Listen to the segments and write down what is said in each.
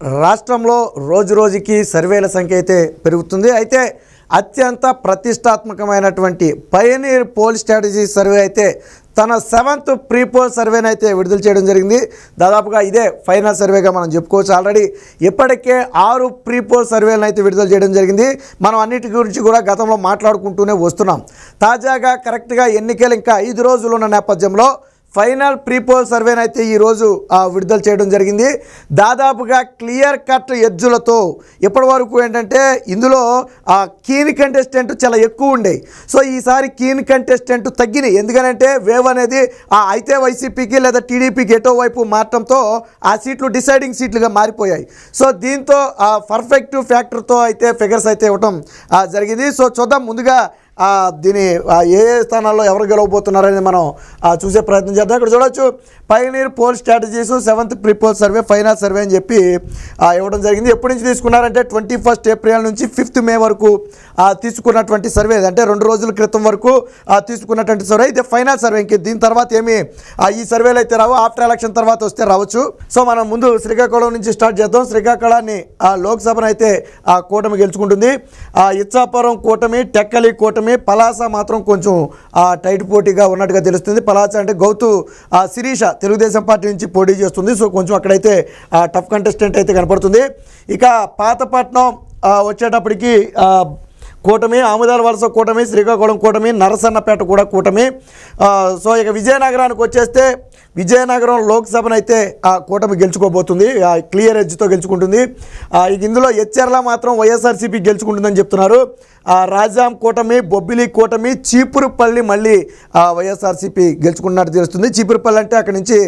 రాష్ట్రంలో రోజు రోజుకి సర్వేల సంఖ్య అయితే పెరుగుతుంది. అయితే అత్యంత ప్రతిష్టాత్మకమైనటువంటి పయనీర్ పోల్ స్ట్రాటజీ సర్వే అయితే తన సెవెంత్ ప్రీ పోల్ సర్వేని అయితే విడుదల చేయడం జరిగింది. దాదాపుగా ఇదే ఫైనల్ సర్వేగా మనం చెప్పుకోవచ్చు. ఆల్రెడీ ఇప్పటికే ఆరు ప్రీ పోల్ సర్వేలను అయితే విడుదల చేయడం జరిగింది. మనం అన్నిటి గురించి కూడా గతంలో మాట్లాడుకుంటూనే వస్తున్నాం. తాజాగా కరెక్ట్గా ఎన్నికలు ఇంకా ఐదు రోజులు ఉన్న నేపథ్యంలో ఫైనల్ ప్రీపోల్ సర్వేని అయితే ఈరోజు విడుదల చేయడం జరిగింది. దాదాపుగా క్లియర్ కట్ ఎడ్జులతో ఇప్పటి వరకు ఏంటంటే ఇందులో ఆ కీన్ కంటెస్టెంట్ చాలా ఎక్కువ ఉండేవి సో ఈసారి కీన్ కంటెస్టెంట్ తగ్గినాయి. ఎందుకనంటే వేవ్ అనేది ఆ అయితే వైసీపీకి లేదా టీడీపీకి ఎటో వైపు మారటంతో ఆ సీట్లు డిసైడింగ్ సీట్లుగా మారిపోయాయి. సో దీంతో ఆ పర్ఫెక్ట్ ఫ్యాక్టర్తో అయితే ఫిగర్స్ అయితే ఇవ్వటం జరిగింది. సో చూద్దాం. ముందుగా దీని ఆ, ఏ ఏ స్థానాల్లో ఎవరు గెలవబోతున్నారని మనం ఆ, చూసే ప్రయత్నం చేద్దాం. ఇక్కడ చూడొచ్చు pioneer poll strategies seventh prepoll survey final survey అని చెప్పి ఇవ్వడం జరిగింది. ఎప్పటి నుంచి తీసుకున్నారంటే ట్వంటీ ఫస్ట్ ఏప్రిల్ నుంచి ఫిఫ్త్ మే వరకు తీసుకున్నటువంటి సర్వే అంటే రెండు రోజుల క్రితం వరకు ఆ, తీసుకున్నటువంటి సర్వే ఇది ఫైనల్ సర్వే ఇంక దీని తర్వాత ఏమి ఆ, ఈ సర్వేలు అయితే రావు. ఆఫ్టర్ ఎలక్షన్ తర్వాత వస్తే రావచ్చు. సో మనం ముందు శ్రీకాకుళం నుంచి స్టార్ట్ చేద్దాం. శ్రీకాకుళాన్ని ఆ, లోక్సభను అయితే ఆ కూటమి గెలుచుకుంటుంది. ఆ, ఇచ్చాపురం కూటమి టెక్కలి కూటమి పలాస మాత్రం కొంచెం ఆ, టైట్ పోటీగా ఉన్నట్టుగా తెలుస్తుంది. పలాస అంటే గౌతు ఆ, శిరీష తెలుగుదేశం పార్టీ నుంచి పోటీ చేస్తుంది. సో కొంచెం అక్కడైతే ఆ, టఫ్ కంటెస్టెంట్ అయితే కనపడుతుంది. ఇక పాతపట్నం వచ్చేటప్పటికి కూటమి ఆముదాల వలస కూటమి శ్రీకాకుళం కూటమి నరసన్నపేట కూడా కూటమి. సో ఇక విజయనగరానికి వచ్చేస్తే విజయనగరం లోక్సభను అయితే ఆ కూటమి గెలుచుకోబోతుంది. ఆ క్లియర్ ఎడ్జ్తో గెలుచుకుంటుంది. ఇక ఇందులో హెచ్ఆర్ల మాత్రం వైఎస్ఆర్సీపీ గెలుచుకుంటుందని చెప్తున్నారు. రాజాం కూటమి బొబ్బిలి కూటమి చీపురుపల్లి మళ్ళీ ఆ, వైఎస్ఆర్సీపీ గెలుచుకున్నట్టు తెలుస్తుంది. చీపురుపల్లి అంటే అక్కడి నుంచి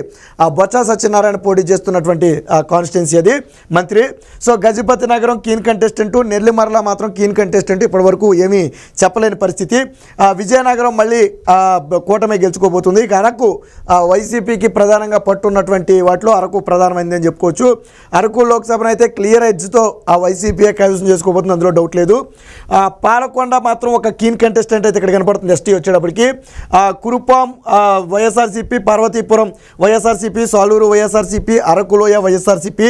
ఆ బొత్స సత్యనారాయణ పోటీ చేస్తున్నటువంటి కాన్స్టిట్యున్సీ అది. మంత్రి సో గజపతి నగరం కీన్ కంటెస్టెంట్ నెల్లిమర్ల మాత్రం కీన్ కంటెస్టెంట్ ఇప్పటివరకు ఏమీ చెప్పలేని పరిస్థితి. ఆ, విజయనగరం మళ్ళీ ఆ, కూటమి గెలుచుకోబోతుంది. ఇక అరకు ఆ, వైసీపీకి ప్రధానంగా పట్టున్నటువంటి వాటిలో అరకు ప్రధానమైంది అని చెప్పుకోవచ్చు. అరకు లోక్సభను అయితే క్లియర్ ఎడ్జ్తో ఆ వైసీపీఏ కైవసం చేసుకోబోతుంది. అందులో డౌట్ లేదు. పాలకొండ మాత్రం ఒక కీన్ కంటెస్టెంట్ అయితే ఇక్కడ కనపడుతుంది. ఎస్టీ వచ్చేటప్పటికి. కురుపాం వైఎస్ఆర్సీపీ పార్వతీపురం వైఎస్ఆర్సీపీ సాలూరు వైఎస్ఆర్సీపీ అరకులోయ వైఎస్ఆర్సీపీ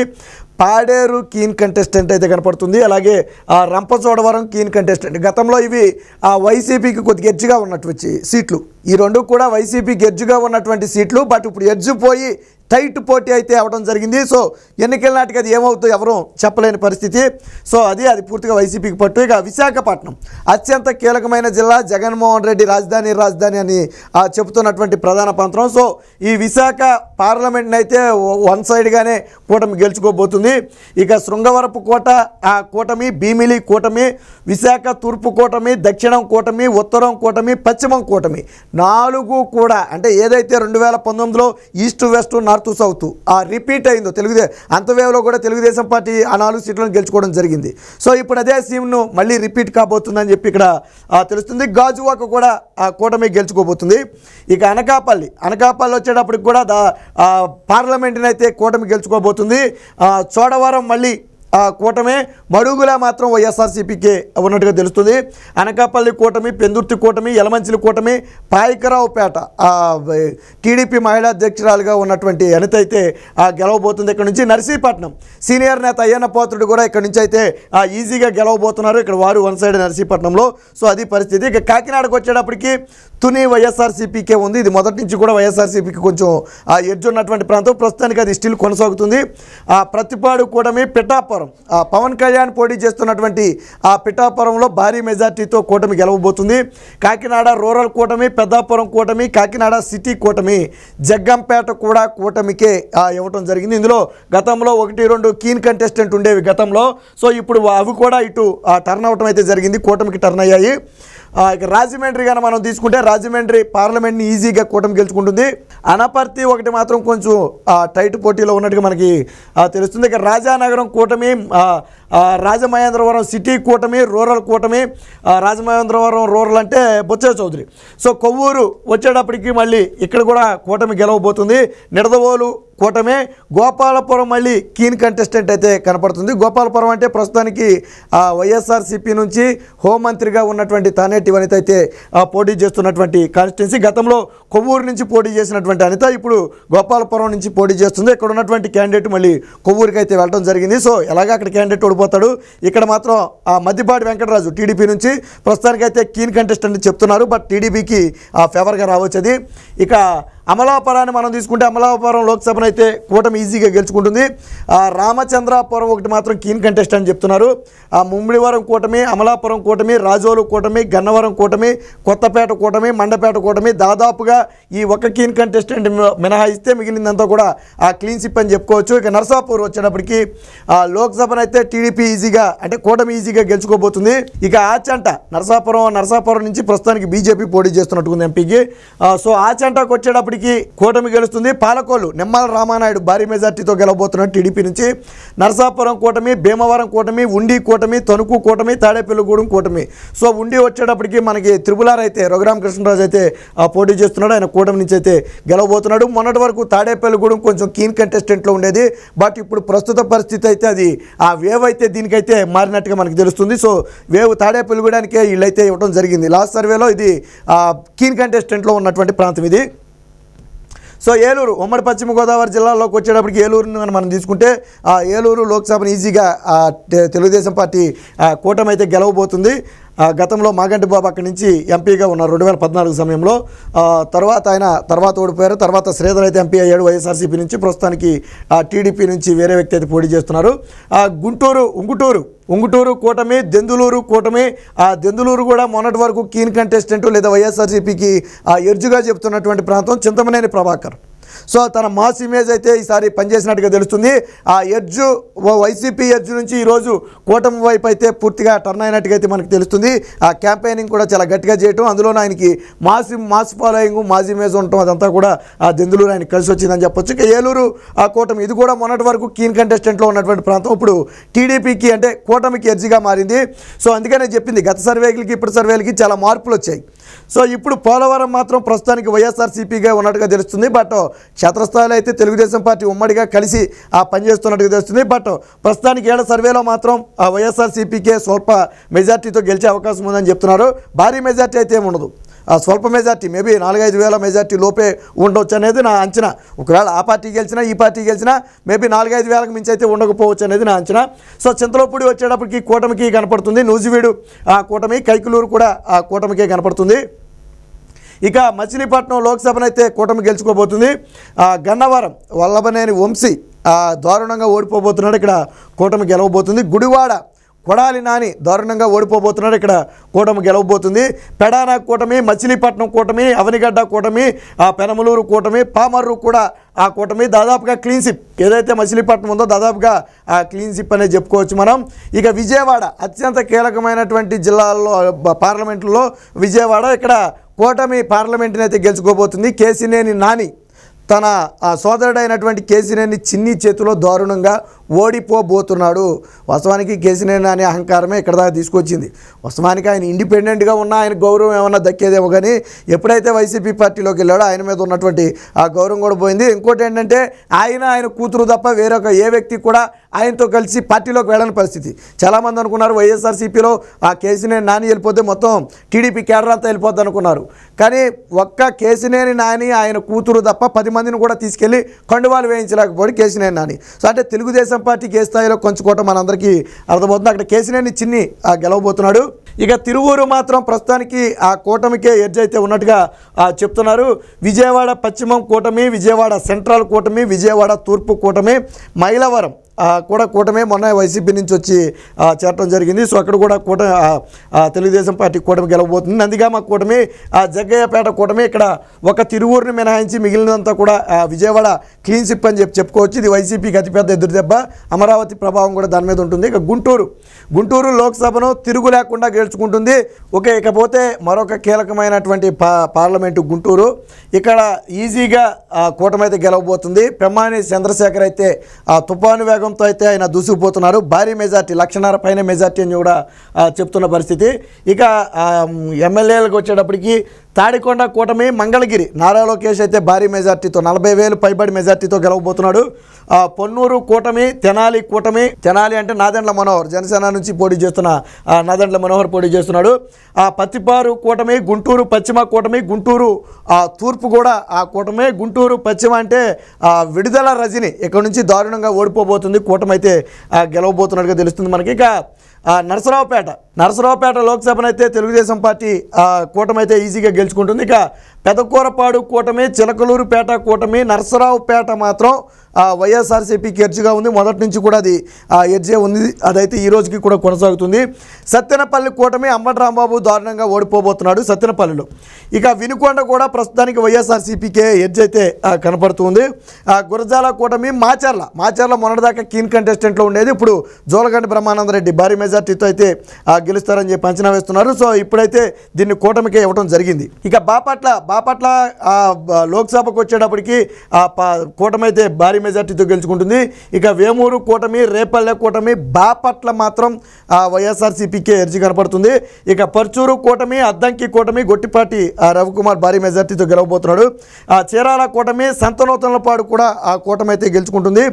పాడేరు కీన్ కంటెస్టెంట్ అయితే కనపడుతుంది. అలాగే ఆ రంపచోడవరం కీన్ కంటెస్టెంట్ గతంలో ఇవి ఆ వైసీపీకి కొద్దిగా ఎడ్జ్గా ఉన్నటువంటి సీట్లు. ఈ రెండు కూడా వైసీపీకి ఎడ్జ్గా ఉన్నటువంటి సీట్లు. బట్ ఇప్పుడు ఎడ్జ్ పోయి టైట్ పోటీ అయితే అవ్వడం జరిగింది. సో ఎన్నికల నాటికి అది ఏమవుతుందో ఎవరూ చెప్పలేని పరిస్థితి. సో అది అది పూర్తిగా వైసీపీకి పట్టు. ఇక విశాఖపట్నం. అత్యంత కీలకమైన జిల్లా జగన్మోహన్ రెడ్డి రాజధాని రాజధాని అని ఆ, చెబుతున్నటువంటి ప్రధాన ప్రాంతం సో ఈ విశాఖ పార్లమెంట్ని అయితే వన్ సైడ్గానే కూటమి గెలుచుకోబోతుంది. ఇక శృంగవరపు కోట ఆ కూటమి భీమిలి కూటమి విశాఖ తూర్పు కూటమి దక్షిణం కూటమి ఉత్తరం కూటమి పశ్చిమం కూటమి నాలుగు కూడా అంటే ఏదైతే రెండు వేల పంతొమ్మిదిలో ఈస్ట్ వెస్ట్ నార్త్ సౌత్ ఆ రిపీట్ అయిందో తెలుగుదే అంతవేవలో కూడా తెలుగుదేశం పార్టీ ఆ నాలుగు సీట్లను గెలుచుకోవడం జరిగింది. సో ఇప్పుడు అదే సీమ్ను మళ్ళీ రిపీట్ కాబోతుందని చెప్పి ఇక్కడ తెలుస్తుంది. గాజువాక కూడా ఆ కూటమి గెలుచుకోబోతుంది. ఇక అనకాపల్లి అనకాపల్లి వచ్చేటప్పటికి కూడా దా పార్లమెంట్ని అయితే కూటమి గెలుచుకోబోతుంది. చోడవరం మళ్ళీ కూటమి మడుగులా మాత్రం వైఎస్ఆర్సీపీకే ఉన్నట్టుగా తెలుస్తుంది. అనకాపల్లి కూటమి పెందుర్తి కూటమి యలమంచిలి కూటమి పాయకరావుపేట టీడీపీ మహిళా అధ్యక్షురాలుగా ఉన్నటువంటి అనిత అయితే ఆ, గెలవబోతుంది. ఇక్కడ నుంచి నర్సీపట్నం సీనియర్ నేత అయ్యన్న పోతుడు కూడా ఇక్కడ నుంచి అయితే ఆ, ఈజీగా గెలవబోతున్నారు. ఇక్కడ వారు వన్ సైడ్ నర్సీపట్నంలో. సో అది పరిస్థితి. ఇక కాకినాడకు వచ్చేటప్పటికి తుని వైఎస్ఆర్సీపీకే ఉంది. ఇది మొదటి నుంచి కూడా వైఎస్ఆర్సీపీకి కొంచెం ఆ ఎడ్జ్ ఉన్నటువంటి ప్రాంతం. ప్రస్తుతానికి అది స్టిల్ కొనసాగుతుంది. ఆ ప్రతిపాడు కూటమి పిఠాపురం. ఆ పవన్ కళ్యాణ్ పోటీ చేస్తున్నటువంటి ఆ పిఠాపురంలో భారీ మెజార్టీతో కూటమి గెలవబోతుంది. కాకినాడ రూరల్ కూటమి పెద్దాపురం కూటమి కాకినాడ సిటీ కూటమి జగ్గంపేట కూడా కూటమికే ఇవ్వటం జరిగింది. ఇందులో గతంలో ఒకటి రెండు కీన్ కంటెస్టెంట్ ఉండేవి గతంలో. సో ఇప్పుడు అవి కూడా ఇటు ఆ, టర్న్ అవటం అయితే జరిగింది. కూటమికి టర్న్ అయ్యాయి. రాజమండ్రి కానీ మనం తీసుకుంటే రాజమండ్రి పార్లమెంట్ని ఈజీగా కూటమి గెలుచుకుంటుంది. అనపర్తి ఒకటి మాత్రం కొంచెం టైట్ పోటీలో ఉన్నట్టుగా మనకి తెలుస్తుంది. ఇక రాజానగరం కూటమి రాజమహేంద్రవరం సిటీ కూటమి రూరల్ కూటమి ఆ, రాజమహేంద్రవరం రూరల్ అంటే బొత్స చౌదరి. సో కొవ్వూరు వచ్చేటప్పటికి మళ్ళీ ఇక్కడ కూడా కూటమి గెలవబోతుంది. నిడదవోలు కూటమే గోపాలపురం మళ్ళీ కీన్ కంటెస్టెంట్ అయితే కనపడుతుంది. గోపాలపురం అంటే ప్రస్తుతానికి ఆ, వైఎస్ఆర్సీపీ నుంచి హోంమంత్రిగా ఉన్నటువంటి తానేటి వనిత అయితే ఆ, పోటీ చేస్తున్నటువంటి కాన్స్టిట్యున్సీ గతంలో కొవ్వూరు నుంచి పోటీ చేసినటువంటి అనిత ఇప్పుడు గోపాలపురం నుంచి పోటీ చేస్తుంది. ఇక్కడ ఉన్నటువంటి క్యాండిడేట్ మళ్ళీ కొవ్వూరుకి అయితే వెళ్ళడం జరిగింది. సో ఎలాగ అక్కడ క్యాండిడేట్ ఓడిపోతాడు? ఇక్కడ మాత్రం ఆ మద్దిపాటి వెంకటరాజు టీడీపీ నుంచి ప్రస్తుతానికి అయితే కీన్ కంటెస్టెంట్ చెప్తున్నారు. బట్ టీడీపీకి ఫేవర్గా రావచ్చు అది. ఇక అమలాపురాన్ని మనం తీసుకుంటే అమలాపురం లోక్సభను అయితే కూటమి ఈజీగా గెలుచుకుంటుంది. ఆ రామచంద్రాపురం ఒకటి మాత్రం కీన్ కంటెస్ట్ అని చెప్తున్నారు. ఆ ముమ్మిడివరం కూటమి అమలాపురం కూటమి రాజోలు కూటమి గన్నవరం కూటమి కొత్తపేట కూటమి మండపేట కూటమి దాదాపుగా ఈ ఒక కీన్ కంటెస్టెంట్ మినహాయిస్తే మిగిలిందంతా కూడా ఆ క్లీన్ సిప్ అని చెప్పుకోవచ్చు. ఇక నర్సాపూర్ వచ్చేటప్పటికి ఆ లోక్సభను అయితే టీడీపీ ఈజీగా అంటే కూటమి ఈజీగా గెలుచుకోబోతుంది. ఇక ఆచంట నరసాపురం నరసాపురం నుంచి ప్రస్తుతానికి బీజేపీ పోటీ చేస్తున్నట్టుంది ఎంపీకి. సో ఆచంటకు వచ్చేటప్పుడు వచ్చేటప్పటికి కూటమి గెలుస్తుంది. పాలకోలు నిమ్మల రామానాయుడు భారీ మెజార్టీతో గెలవబోతున్నాడు టీడీపీ నుంచి. నరసాపురం కూటమి భీమవరం కూటమి ఉండి కూటమి తణుకు కూటమి తాడేపల్లిగూడెం కూటమి. సో ఉండి వచ్చేటప్పటికి మనకి త్రిపులార్ అయితే రఘురామకృష్ణరాజు అయితే ఆ, పోటీ చేస్తున్నాడు. ఆయన కూటమి నుంచి అయితే గెలవబోతున్నాడు. మొన్నటి వరకు తాడేపల్లిగూడెం కొంచెం కీన్ కంటెస్టెంట్లో ఉండేది. బట్ ఇప్పుడు ప్రస్తుత పరిస్థితి అయితే అది ఆ వేవ్ అయితే దీనికైతే మారినట్టుగా మనకు తెలుస్తుంది. సో వేవ్ తాడేపల్లిగూడానికే వీళ్ళైతే ఇవ్వడం జరిగింది. లాస్ట్ సర్వేలో ఇది ఆ, కీన్ కంటెస్టెంట్లో ఉన్నటువంటి ప్రాంతం ఇది. సో ఏలూరు ఉమ్మడి పశ్చిమ గోదావరి జిల్లాలోకి వచ్చేటప్పటికి ఏలూరుని మనం మనం తీసుకుంటే ఆ ఏలూరు లోక్సభను ఈజీగా తెలుగుదేశం పార్టీ ఆ, కూటమి అయితే గెలవబోతుంది. గతంలో మాగంటి బాబు అక్కడి నుంచి ఎంపీగా ఉన్నారు రెండు వేల పద్నాలుగు సమయంలో. తర్వాత ఆయన తర్వాత ఓడిపోయారు. తర్వాత శ్రీధర్ అయితే ఎంపీ అయ్యాడు వైఎస్ఆర్సీపీ నుంచి. ప్రస్తుతానికి ఆ, టీడీపీ నుంచి వేరే వ్యక్తి అయితే పోటీ చేస్తున్నారు. ఆ, గుంటూరు ఉంగుటూరు ఉంగుటూరు కూటమి దెందులూరు కూటమి ఆ దెందులూరు కూడా మొన్నటి వరకు కీన్ కంటెస్టెంట్ లేదా వైఎస్ఆర్సీపీకి ఆ ఎర్జుగా చెప్తున్నటువంటి ప్రాంతం చింతమనేని ప్రభాకర్. సో తన మాస్ ఇమేజ్ అయితే ఈసారి పనిచేసినట్టుగా తెలుస్తుంది. ఆ ఎడ్జు వైసీపీ ఎడ్జ్ నుంచి ఈరోజు కూటమి వైపు అయితే పూర్తిగా టర్న్ అయినట్టుగా అయితే మనకు తెలుస్తుంది. ఆ క్యాంపెయినింగ్ కూడా చాలా గట్టిగా చేయటం అందులో ఆయనకి mass mass following mass image ఉండటం అదంతా కూడా ఆ దెందులూరు ఆయనకి కలిసి వచ్చిందని చెప్పొచ్చు. ఇక ఏలూరు ఆ కూటమి ఇది కూడా మొన్నటి వరకు కీన్ కంటెస్టెంట్లో ఉన్నటువంటి ప్రాంతం. ఇప్పుడు టీడీపీకి అంటే కూటమికి ఎడ్జిగా మారింది. సో అందుకనే చెప్పింది గత సర్వేలకి ఇప్పుడు సర్వేలకి చాలా మార్పులు వచ్చాయి. సో ఇప్పుడు పోలవరం మాత్రం ప్రస్తుతానికి వైఎస్ఆర్సీపీగా ఉన్నట్టుగా తెలుస్తుంది. బట్ క్షేత్రస్థాయిలో అయితే తెలుగుదేశం పార్టీ ఉమ్మడిగా కలిసి ఆ పనిచేస్తున్నట్టుగా తెలుస్తుంది. బట్ ప్రస్తుతానికి ఏడ సర్వేలో మాత్రం ఆ వైఎస్ఆర్సీపీకే స్వల్ప మెజార్టీతో గెలిచే అవకాశం ఉందని చెప్తున్నారు. భారీ మెజార్టీ అయితే ఏమి ఉండదు స్వల్ప మెజార్టీ మేబీ నాలుగైదు వేల మెజార్టీ లోపే ఉండొచ్చు అనేది నా అంచనా. ఒకవేళ ఆ పార్టీ గెలిచినా ఈ పార్టీ గెలిచినా మేబీ నాలుగైదు వేలకు మించి అయితే ఉండకపోవచ్చు అనేది నా అంచనా. సో చింతలపూడి వచ్చేటప్పటికి కూటమికి కనపడుతుంది. నూజివీడు ఆ కూటమి కైకులూరు కూడా ఆ కూటమికే కనపడుతుంది. ఇక మచిలీపట్నం లోక్సభనైతే కూటమి గెలుచుకోబోతుంది. గన్నవరం వల్లభనేని వంశీ ఆ, దారుణంగా ఓడిపోబోతున్నాడు. ఇక్కడ కూటమి గెలవబోతుంది. గుడివాడ కొడాలి నాని దారుణంగా ఓడిపోబోతున్నాడు ఇక్కడ కూటమి గెలవబోతుంది. పెడానా కూటమి మచిలీపట్నం కూటమి అవనిగడ్డ కూటమి ఆ పెనమలూరు కూటమి పామర్రు కూడా ఆ కూటమి దాదాపుగా క్లీన్ సిప్ ఏదైతే మచిలీపట్నం ఉందో దాదాపుగా ఆ క్లీన్ సిప్ అనేది చెప్పుకోవచ్చు మనం. ఇక విజయవాడ అత్యంత కీలకమైనటువంటి జిల్లాల్లో పార్లమెంట్లో విజయవాడ ఇక్కడ కూటమి పార్లమెంట్ని అయితే గెలుచుకోబోతుంది. కేసినేని నాని తన ఆ సోదరుడైనటువంటి కేసీనేని చిన్ని చేతిలో దారుణంగా ఓడిపోబోతున్నాడు. వాస్తవానికి కేసినేని అనే అహంకారమే ఇక్కడ దాకా తీసుకొచ్చింది. వాస్తవానికి ఆయన ఇండిపెండెంట్గా ఉన్న ఆయన గౌరవం ఏమన్నా దక్కేదేమో కానీ ఎప్పుడైతే వైసీపీ పార్టీలోకి వెళ్ళాడో ఆయన మీద ఉన్నటువంటి ఆ గౌరవం కూడా పోయింది. ఇంకోటి ఏంటంటే ఆయన ఆయన కూతురు తప్ప వేరొక ఏ వ్యక్తి కూడా ఆయనతో కలిసి పార్టీలోకి వెళ్ళని పరిస్థితి. చాలామంది అనుకున్నారు వైఎస్ఆర్సీపీలో ఆ కేసినేని నాని వెళ్ళిపోతే మొత్తం టీడీపీ కేడర్ అంతా వెళ్ళిపోద్ది అనుకున్నారు. కానీ ఒక్క కేసినేని నాని ఆయన కూతురు తప్ప పది మందిని కూడా తీసుకెళ్ళి కండువాలు వేయించలేకపోయి కేసినేని నాని. సో అంటే తెలుగుదేశం పార్టీకి ఏ స్థాయిలో కొంచుకోవటం మనందరికీ అర్థమవుతుంది. అక్కడ కేసినేని చిన్ని గెలవబోతున్నాడు. ఇక తిరువూరు మాత్రం ప్రస్తుతానికి ఆ కూటమికే ఎడ్జ్ అయితే ఉన్నట్టుగా ఆ, చెప్తున్నారు. విజయవాడ పశ్చిమం కూటమి విజయవాడ సెంట్రల్ కూటమి విజయవాడ తూర్పు కూటమి మైలవరం కూడా కూటమే మొన్న వైసీపీ నుంచి వచ్చి చేరటం జరిగింది. సో అక్కడ కూడా కూట ఆ, తెలుగుదేశం పార్టీ కూటమి గెలవబోతుంది. నందిగామ కూటమి ఆ జగ్గయ్యపేట కూటమి ఇక్కడ ఒక తిరువూరుని మినహాయించి మిగిలినంతా కూడా విజయవాడ క్లీన్ సిప్ అని చెప్పి చెప్పుకోవచ్చు. ఇది వైసీపీకి అతిపెద్ద ఎదురు దెబ్బ. అమరావతి ప్రభావం కూడా దాని మీద ఉంటుంది. ఇక గుంటూరు గుంటూరు లోక్సభను తిరుగు లేకుండా గెలుచుకుంటుంది. ఓకే ఇకపోతే మరొక కీలకమైనటువంటి పా పార్లమెంటు గుంటూరు. ఇక్కడ ఈజీగా కూటమి అయితే గెలవబోతుంది. పెమ్మాని చంద్రశేఖర్ అయితే ఆ వేగం వేగంతో అయితే ఆయన దూసుకుపోతున్నారు. భారీ మెజార్టీ లక్షన్నర పైన మెజార్టీ అని కూడా చెప్తున్న పరిస్థితి. ఇక ఎమ్మెల్యేలకు వచ్చేటప్పటికి తాడికొండ కూటమి మంగళగిరి. నారా లోకేష్ అయితే భారీ మెజార్టీతో నలభై వేలు పైబడి మెజార్టీతో గెలవబోతున్నాడు. పొన్నూరు కూటమి తెనాలి కూటమి తెనాలి అంటే నాదెండ్ల మనోహర్ జనసేన నుంచి పోటీ చేస్తున్న ఆ, నాదెండ్ల మనోహర్ పోటీ చేస్తున్నాడు. ఆ పత్తిపారు కూటమి గుంటూరు పశ్చిమ కూటమి గుంటూరు తూర్పు కూడా ఆ కూటమి. గుంటూరు పశ్చిమ అంటే ఆ, విడుదల రజని. ఇక్కడ నుంచి దారుణంగా ఓడిపోబోతుంది. కూటమి అయితే గెలవబోతున్నట్టుగా తెలుస్తుంది మనకి. ఇక నరసరావుపేట. నరసరావుపేట లోక్సభనైతే తెలుగుదేశం పార్టీ ఆ, కూటమి అయితే ఈజీగా గెలుచుకుంటుంది. ఇక పెదకూరపాడు కూటమి చిలకలూరుపేట కూటమి నరసరావుపేట మాత్రం వైఎస్ఆర్సీపీకి ఎడ్జ్గా ఉంది. మొదటి నుంచి కూడా అది ఆ, ఎడ్జే ఉంది. అదైతే ఈ రోజుకి కూడా కొనసాగుతుంది. సత్తెనపల్లి కూటమి అంబటి రాంబాబు దారుణంగా ఓడిపోబోతున్నాడు సత్తెనపల్లిలో. ఇక వినుకొండ కూడా ప్రస్తుతానికి వైఎస్ఆర్సీపీకే ఎడ్జ్ అయితే కనపడుతుంది. ఆ, గురజాల కూటమి మాచర్ల. మాచర్ల మొన్నటిదాకా కీన్ కంటెస్టెంట్లో ఉండేది. ఇప్పుడు జోలగండి బ్రహ్మానందరెడ్డి భారీ మెజార్టీతో అయితే ఆ, గెలుస్తారని చెప్పి అంచనా వేస్తున్నారు. సో ఇప్పుడైతే దీన్ని కూటమికే ఇవ్వడం జరిగింది. ఇక బాపట్ల బాపట్ల లోక్సభకు వచ్చేటప్పటికి ఆ కూటమి అయితే భారీ మెజార్టీతో గెలుచుకుంటుంది. ఇక వేమూరు కూటమి రేపల్లె కూటమి బాపట్ల మాత్రం ఆ, వైఎస్ఆర్సీపీకే ఎర్జీ కనపడుతుంది. ఇక పర్చూరు కూటమి అద్దంకి కూటమి గొట్టిపాటి ఆ, రవికుమార్ భారీ మెజార్టీతో గెలవబోతున్నాడు. ఆ, చీరాల కూటమి సంతనూతనలపాడు కూడా ఆ కూటమి అయితే గెలుచుకుంటుంది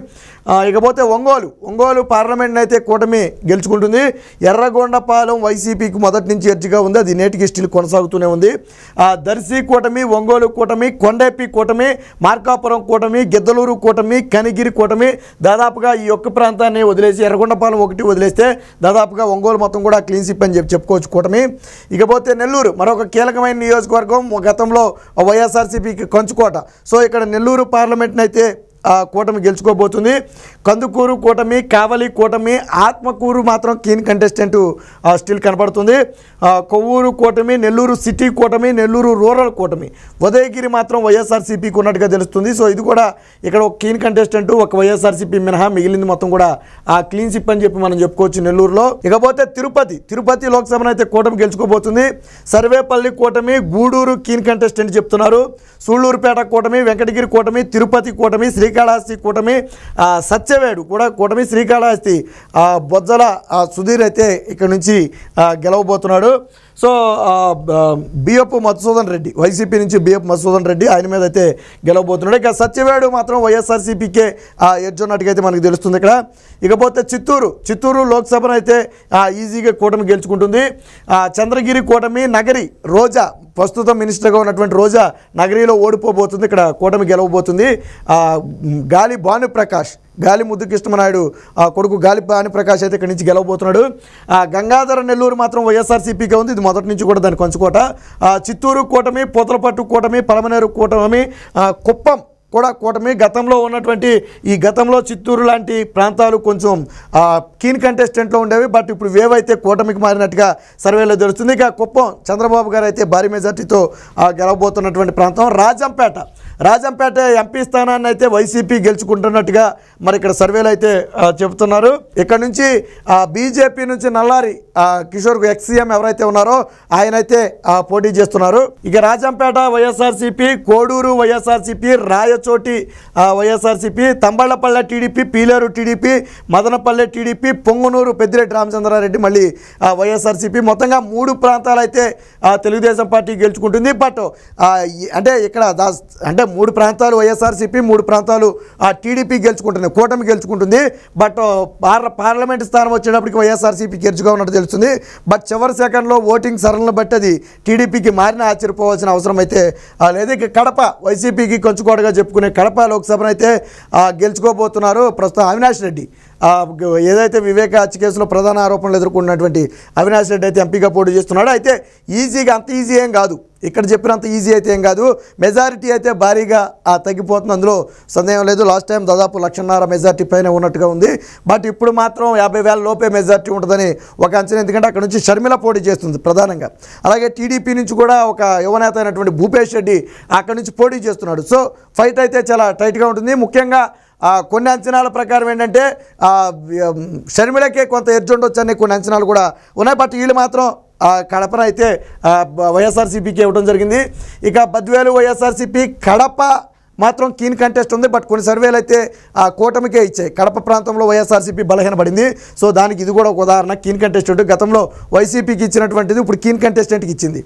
ఇకపోతే ఒంగోలు ఒంగోలు పార్లమెంట్ అయితే కూటమి గెలుచుకుంటుంది. ఎర్రగొండపాలెం వైసీపీకి మొదటి నుంచి ఎర్జిగా ఉంది. అది నేటికి స్టిల్ కొనసాగుతూనే ఉంది. ఆ, దర్శి కూటమి ఒంగోలు కూటమి కొండేపి కూటమి మార్కాపురం కూటమి గిద్దలూరు కూటమి కనిగిరి కూటమి దాదాపుగా ఈ ఒక్క ప్రాంతాన్ని వదిలేసి ఎర్రగొండపాలెం ఒకటి వదిలేస్తే దాదాపుగా ఒంగోలు మొత్తం కూడా క్లీన్షిప్ అని చెప్పి చెప్పుకోవచ్చు కూటమి. ఇకపోతే నెల్లూరు మరొక కీలకమైన నియోజకవర్గం గతంలో వైఎస్ఆర్సీపీకి కంచుకోట. సో ఇక్కడ నెల్లూరు పార్లమెంట్ని అయితే కూటమి గెలుచుకోబోతుంది. కందుకూరు కూటమి కావలి కూటమి ఆత్మకూరు మాత్రం కీన్ కంటెస్టెంట్ స్టిల్ కనపడుతుంది. కొవ్వూరు కూటమి నెల్లూరు సిటీ కూటమి నెల్లూరు రూరల్ కూటమి. ఉదయగిరి మాత్రం వైఎస్ఆర్సీపీకి ఉన్నట్టుగా తెలుస్తుంది. సో ఇది కూడా ఇక్కడ ఒక కీన్ కంటెస్టెంట్ ఒక వైఎస్ఆర్సీపీ మినహా మిగిలింది మొత్తం కూడా. ఆ క్లీన్ సిప్ అని చెప్పి మనం చెప్పుకోవచ్చు నెల్లూరులో. ఇకపోతే తిరుపతి తిరుపతి లోక్సభను అయితే కూటమి గెలుచుకోబోతుంది. సర్వేపల్లి కూటమి గూడూరు కీన్ కంటెస్టెంట్ చెప్తున్నారు. సూళ్ళూరుపేట కూటమి వెంకటగిరి కూటమి తిరుపతి కూటమి శ్రీ శ్రీకాళహస్తి కూటమి ఆ, సత్యవేడు కూడా కూటమి శ్రీకాళహస్తి బొజ్జల సుధీర్ అయితే ఇక్కడ నుంచి గెలవబోతున్నాడు. So B F Madhusudan Reddy YCP నుంచి బిఎఫ్ మధుసూదన్ రెడ్డి ఆయన మీద అయితే గెలవబోతున్నాడు. ఇక సత్యవేడు మాత్రం వైఎస్ఆర్సీపీకే ఎడ్జ్ ఉన్నట్టుగా అయితే మనకు తెలుస్తుంది ఇక్కడ. ఇకపోతే చిత్తూరు చిత్తూరు లోక్సభను అయితే ఈజీగా కూటమి గెలుచుకుంటుంది. ఆ, చంద్రగిరి కూటమి నగరి రోజా ప్రస్తుతం మినిస్టర్గా ఉన్నటువంటి రోజా నగరీలో ఓడిపోబోతుంది ఇక్కడ కూటమి గెలవబోతుంది. గాలి భానుప్రకాష్ గాలి ముద్దు కృష్ణమనాయుడు ఆ కొడుకు గాలి భానుప్రకాష్ అయితే ఇక్కడి నుంచి గెలవబోతున్నాడు. ఆ, గంగాధర నెల్లూరు మాత్రం వైఎస్ఆర్సీపీగా ఉంది. ఇది మొదటి నుంచి కూడా దాని కొంచుకోట. చిత్తూరు కూటమి పూతలపట్టు కూటమి పలమనేరు కూటమి కుప్పం కూడా కూటమి గతంలో ఉన్నటువంటి ఈ గతంలో చిత్తూరు లాంటి ప్రాంతాలు కొంచెం కీన్ కంటెస్టెంట్లో ఉండేవి. బట్ ఇప్పుడు వేవ్ అయితే కూటమికి మారినట్టుగా సర్వేలో తెలుస్తుంది ఇక కుప్పం చంద్రబాబు గారు అయితే భారీ మెజార్టీతో గెలవబోతున్నటువంటి ప్రాంతం. రాజంపేట రాజంపేట ఎంపీ స్థానాన్ని అయితే వైసీపీ గెలుచుకుంటున్నట్టుగా మరి ఇక్కడ సర్వేలు అయితే చెబుతున్నారు. ఇక్కడ నుంచి బీజేపీ నుంచి నల్లారి ఆ, కిషోర్ ఎక్స్ సీఎం ఎవరైతే ఉన్నారో ఆయన అయితే పోటీ చేస్తున్నారు. ఇక Rajampet YSRCP Kodur YSRCP Rayachoti YSRCP Thamballapalle TDP Pileru TDP Madanapalle TDP Punganur Peddireddy Ramachandra Reddy మళ్ళీ ఆ, వైఎస్ఆర్సీపీ. మొత్తంగా మూడు ప్రాంతాలు అయితే ఆ, తెలుగుదేశం పార్టీ గెలుచుకుంటుంది. బట్ అంటే ఇక్కడ అంటే మూడు ప్రాంతాలు వైఎస్ఆర్సీపీ మూడు ప్రాంతాలు ఆ, టీడీపీ గెలుచుకుంటుంది కూటమి గెలుచుకుంటుంది. బట్ పార్ల పార్లమెంట్ స్థానం వచ్చేటప్పటికి వైఎస్ఆర్సీపీ గెలుచుగా ఉన్నట్టు తెలుస్తుంది. బట్ చివరి సెకండ్లో ఓటింగ్ సరళను బట్టి అది టీడీపీకి మారిన ఆశ్చర్యపోవాల్సిన అవసరం అయితే లేదు. ఇక కడప వైసీపీకి కొంచుకోటగా చెప్పుకునే కడప లోక్సభను అయితే గెలుచుకోబోతున్నారు ప్రస్తుతం అవినాష్ రెడ్డి. ఏదైతే వివేక హత్య కేసులో ప్రధాన ఆరోపణలు ఎదుర్కొన్నటువంటి అవినాష్ రెడ్డి అయితే ఎంపీగా పోటీ చేస్తున్నాడు. అయితే ఈజీగా అంత ఈజీ ఏం కాదు. ఇక్కడ చెప్పినంత ఈజీ అయితే ఏం కాదు. మెజారిటీ అయితే భారీగా ఆ, తగ్గిపోతుంది. అందులో సందేహం లేదు. లాస్ట్ టైం దాదాపు లక్షన్నర మెజారిటీ పైన ఉన్నట్టుగా ఉంది. బట్ ఇప్పుడు మాత్రం యాభై వేల లోపే మెజారిటీ ఉంటుందని ఒక అంచనా. ఎందుకంటే అక్కడ నుంచి షర్మిల పోటీ చేస్తుంది ప్రధానంగా. అలాగే టీడీపీ నుంచి కూడా ఒక యువనేత అయినటువంటి భూపేష్ రెడ్డి అక్కడ నుంచి పోటీ చేస్తున్నాడు. సో ఫైట్ అయితే చాలా టైట్గా ఉంటుంది. ముఖ్యంగా కొన్ని అంచనాల ప్రకారం ఏంటంటే ఆ, షర్మిలకే కొంత ఎడ్జ్ ఉండొచ్చు అనే కొన్ని అంచనాలు కూడా ఉన్నాయి. బట్ వీళ్ళు మాత్రం కడపన అయితే వైఎస్ఆర్సీపీకి ఇవ్వడం జరిగింది. ఇక బద్వేలు వైఎస్ఆర్సీపీ కడప మాత్రం కీన్ కంటెస్ట్ ఉంది. బట్ కొన్ని సర్వేలు అయితే ఆ కూటమికే ఇచ్చాయి. కడప ప్రాంతంలో వైఎస్ఆర్సీపీ బలహీనపడింది. సో దానికి ఇది కూడా ఒక ఉదాహరణ. కీన్ కంటెస్టెంట్ గతంలో వైసీపీకి ఇచ్చినటువంటిది ఇప్పుడు కీన్ కంటెస్టెంట్కి ఇచ్చింది.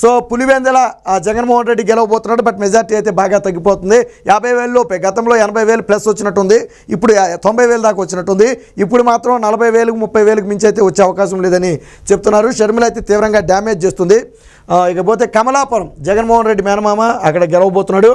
సో పులివెందల జగన్మోహన్ రెడ్డి గెలవబోతున్నాడు బట్ మెజార్టీ అయితే బాగా తగ్గిపోతుంది. యాభై వేలు లోపే గతంలో ఎనభై వేలు ప్లస్ వచ్చినట్టుంది ఇప్పుడు తొంభై వేలు దాకా వచ్చినట్టుంది. ఇప్పుడు మాత్రం నలభై వేలకు ముప్పై వేలకు మించి అయితే వచ్చే అవకాశం లేదని చెప్తున్నారు. షర్మిల అయితే తీవ్రంగా డ్యామేజ్ చేస్తుంది. ఇకపోతే కమలాపురం జగన్మోహన్ రెడ్డి మేనమామ అక్కడ గెలవబోతున్నాడు.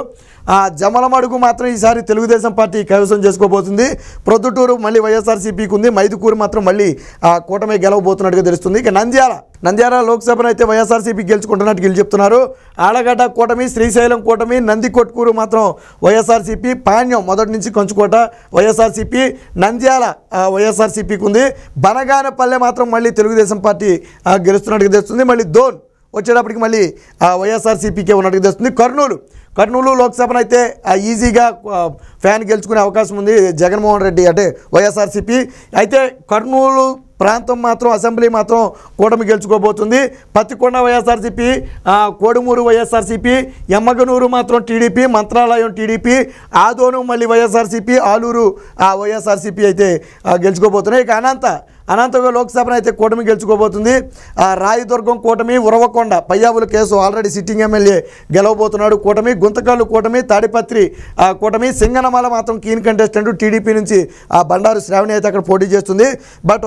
ఆ జమలమడుగు మాత్రం ఈసారి తెలుగుదేశం పార్టీ కైవసం చేసుకోబోతుంది. ప్రొద్దుటూరు మళ్ళీ వైఎస్ఆర్సీపీకి ఉంది మైదుకూరు మాత్రం మళ్ళీ ఆ కూటమి గెలవబోతున్నట్టుగా తెలుస్తుంది. ఇక నంద్యాల నంద్యాల లోక్సభను అయితే వైఎస్ఆర్సీపీ గెలుచుకుంటున్నట్టు వీళ్ళు చెప్తున్నారు ఆలగడ్డ కూటమి శ్రీశైలం కూటమి నంది కొట్కూరు మాత్రం వైఎస్ఆర్సీపీ పాణ్యం మొదటి నుంచి కంచుకోట వైఎస్ఆర్సీపీ నంద్యాల వైఎస్ఆర్సీపీకి ఉంది బనగానపల్లె మాత్రం మళ్ళీ తెలుగుదేశం పార్టీ గెలుస్తున్నట్టుగా తెలుస్తుంది. మళ్ళీ దోన్ వచ్చేటప్పటికి మళ్ళీ ఆ వైఎస్ఆర్సీపీకే ఉన్నట్టుగా తెలుస్తుంది. కర్నూలు కర్నూలు లోక్సభను అయితే ఈజీగా ఫ్యాన్ గెలుచుకునే అవకాశం ఉంది జగన్మోహన్ రెడ్డి అంటే వైఎస్ఆర్సీపీ. అయితే కర్నూలు ప్రాంతం మాత్రం అసెంబ్లీ మాత్రం కూటమి గెలుచుకోబోతుంది. పత్తికొండ వైఎస్ఆర్సీపీ కోడుమూరు వైఎస్ఆర్సీపీ ఎమ్మగనూరు మాత్రం టీడీపీ మంత్రాలయం టీడీపీ ఆదోను మళ్ళీ వైఎస్ఆర్సీపీ ఆలూరు ఆ వైఎస్ఆర్సీపీ అయితే గెలుచుకోబోతున్నాయి. ఇక అనంత అనంతగా లోక్సభను అయితే కూటమి గెలుచుకోబోతుంది. ఆ రాయదుర్గం కూటమి Uravakonda Payyavula Keshav already sitting MLA గెలవబోతున్నాడు కూటమి. గుంతకల్లు కూటమి తాడిపత్రి ఆ కూటమి సింగనమాల మాత్రం కీన్ కంటెస్టెంట్ టీడీపీ నుంచి ఆ బండారు శ్రావణి అయితే అక్కడ పోటీ చేస్తుంది. బట్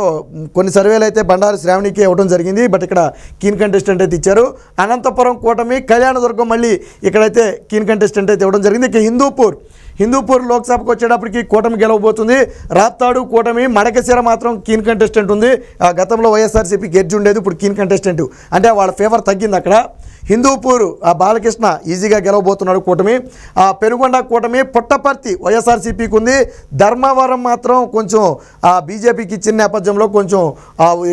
కొన్ని సర్వేలు అయితే బండారు శ్రావణికి ఇవ్వడం జరిగింది. బట్ ఇక్కడ కీన్ కంటెస్టెంట్ అయితే ఇచ్చారు. అనంతపురం కూటమి కళ్యాణదుర్గం మళ్ళీ ఇక్కడైతే కీన్ కంటెస్టెంట్ అయితే ఇవ్వడం జరిగింది. ఇక హిందూపూర్ హిందూపూర్ లోక్సభకు వచ్చేటప్పటికి కూటమి గెలవబోతుంది. రాప్తాడు కూటమి మడకశిర మాత్రం కీన్ కంటెస్టెంట్ ఉంది. ఆ గతంలో వైఎస్ఆర్సీపీ గెడ్జి ఉండేది ఇప్పుడు కీన్ కంటెస్టెంట్. అంటే వాళ్ళ ఫేవర్ తగ్గింది అక్కడ. హిందూపూర్ ఆ బాలకృష్ణ ఈజీగా గెలవబోతున్నాడు కూటమి. ఆ పెనుగొండ కూటమి పుట్టపర్తి వైఎస్ఆర్సీపీకి ఉంది ధర్మవరం మాత్రం కొంచెం ఆ బీజేపీకి ఇచ్చిన నేపథ్యంలో కొంచెం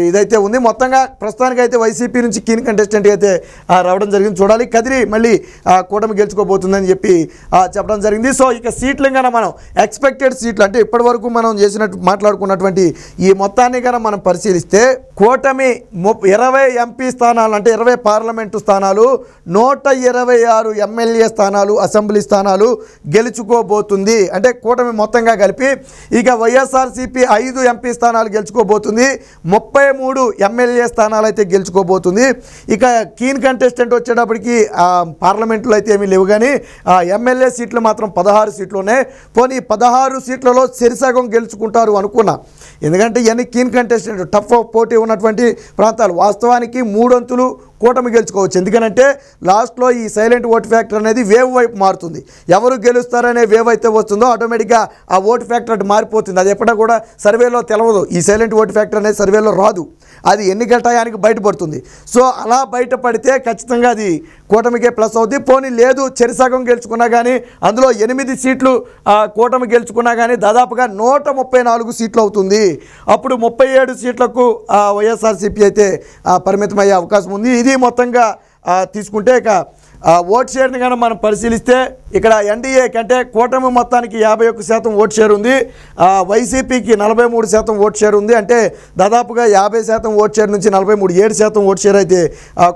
ఇదైతే ఉంది. మొత్తంగా ప్రస్తుతానికి అయితే వైసీపీ నుంచి కీన్ కంటెస్టెంట్ అయితే రావడం జరిగింది. చూడాలి. కదిరి మళ్ళీ ఆ, కూటమి గెలుచుకోబోతుందని చెప్పి చెప్పడం జరిగింది. సో ఇక సీట్లు కన్నా మనం ఎక్స్పెక్టెడ్ సీట్లు అంటే ఇప్పటి వరకు మనం చేసినట్టు మాట్లాడుకున్నటువంటి ఈ మొత్తాన్ని కన్నా మనం పరిశీలిస్తే కూటమి ము- ఇరవై ఎంపీ స్థానాలు అంటే ఇరవై పార్లమెంటు స్థానాలు నూట ఇరవై ఆరు ఎమ్మెల్యే స్థానాలు అసెంబ్లీ స్థానాలు గెలుచుకోబోతుంది. అంటే కూటమి మొత్తంగా కలిపి ఇక వైఎస్ఆర్సీపీ ఐదు ఎంపీ స్థానాలు గెలుచుకోబోతుంది. ముప్పై మూడు ఎమ్మెల్యే స్థానాలు అయితే గెలుచుకోబోతుంది. ఇక కీన్ కంటెస్టెంట్ వచ్చేటప్పటికి పార్లమెంట్లో అయితే ఏమీ లేవు కానీ ఆ, ఎమ్మెల్యే సీట్లు మాత్రం పదహారు సీట్లు ఉన్నాయి. పోనీ పదహారు సీట్లలో సిరిసగం గెలుచుకుంటారు అనుకున్నా. ఎందుకంటే ఇవన్నీ కీన్ కంటెస్టెంట్ టఫ్ పోటీ ఉన్నటువంటి ప్రాంతాలు. వాస్తవానికి మూడొంతులు కూటమి గెలుచుకోవచ్చు. ఎందుకనంటే లాస్ట్లో ఈ సైలెంట్ ఓట్ ఫ్యాక్టర్ అనేది వేవ్ వైపు మారుతుంది. ఎవరు గెలుస్తారనే వేవ్ అయితే వస్తుందో ఆటోమేటిక్గా ఆ ఓట్ ఫ్యాక్టర్ అటు మారిపోతుంది. అది ఎప్పుడూ కూడా సర్వేలో తెలవదు. ఈ సైలెంట్ ఓట్ ఫ్యాక్టర్ అనేది సర్వేలో రాదు. అది ఎన్నికల టయానికి బయటపడుతుంది? సో అలా బయటపడితే ఖచ్చితంగా అది కూటమికే ప్లస్ అవుద్ది. పోనీ లేదు చెరిసగం గెలుచుకున్నా కానీ అందులో ఎనిమిది సీట్లు కూటమి గెలుచుకున్నా కానీ దాదాపుగా నూట ముప్పై నాలుగు సీట్లు అవుతుంది. అప్పుడు ముప్పై ఏడు సీట్లకు వైఎస్ఆర్సీపీ అయితే పరిమితమయ్యే అవకాశం ఉంది. ఇది మొత్తంగా తీసుకుంటే ఇక ఓట్ షేర్ని కనుక మనం పరిశీలిస్తే ఇక్కడ ఎన్డీఏ కంటే కూటమి మొత్తానికి యాభై ఒక్క శాతం ఓట్ షేర్ ఉంది. ఆ, వైసీపీకి నలభై మూడు శాతం ఓట్ షేర్ ఉంది. అంటే దాదాపుగా యాభై శాతం ఓట్ షేర్ నుంచి నలభై మూడు ఏడు శాతం ఓట్ షేర్ అయితే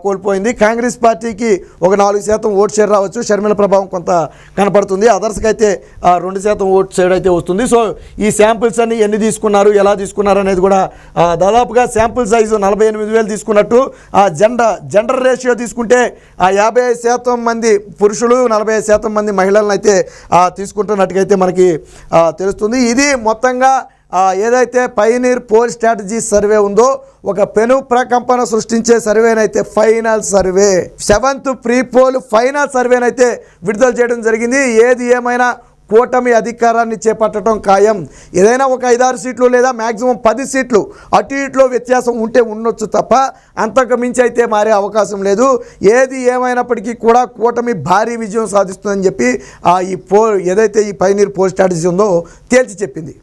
కోల్పోయింది. కాంగ్రెస్ పార్టీకి ఒక నాలుగు శాతం ఓట్ షేర్ రావచ్చు. షర్మిల ప్రభావం కొంత కనపడుతుంది. అదర్స్కి అయితే రెండు శాతం ఓట్ షేర్ అయితే వస్తుంది. సో ఈ శాంపిల్స్ అన్ని ఎన్ని తీసుకున్నారు ఎలా తీసుకున్నారు అనేది కూడా దాదాపుగా శాంపిల్ సైజు నలభై ఎనిమిది వేలు తీసుకున్నట్టు ఆ జెండర్ జెండర్ రేషియో తీసుకుంటే ఆ యాభై ఐదు శాతం మంది పురుషులు నలభై శాతం మంది మహిళలను అయితే తీసుకుంటున్నట్టుగైతే మనకి తెలుస్తుంది. ఇది మొత్తంగా ఏదైతే పైనీర్ పోల్ స్ట్రాటజీ సర్వే ఉందో ఒక పెను ప్రకంపన సృష్టించే సర్వేనైతే final survey. Seventh pre poll final సర్వేనైతే విడుదల చేయడం జరిగింది. ఏది ఏమైనా కూటమి అధికారాన్ని చేపట్టడం ఖాయం. ఏదైనా ఒక ఐదారు సీట్లు లేదా మ్యాక్సిమం పది సీట్లు అటు ఇటులో వ్యత్యాసం ఉంటే ఉండొచ్చు తప్ప అంతకు మించి అయితే మారే అవకాశం లేదు. ఏది ఏమైనప్పటికీ కూడా కూటమి భారీ విజయం సాధిస్తుందని చెప్పి ఆ ఈ పో ఏదైతే ఈ పైనీర్ పోల్ స్ట్రాటజీ ఉందో తేల్చి చెప్పింది.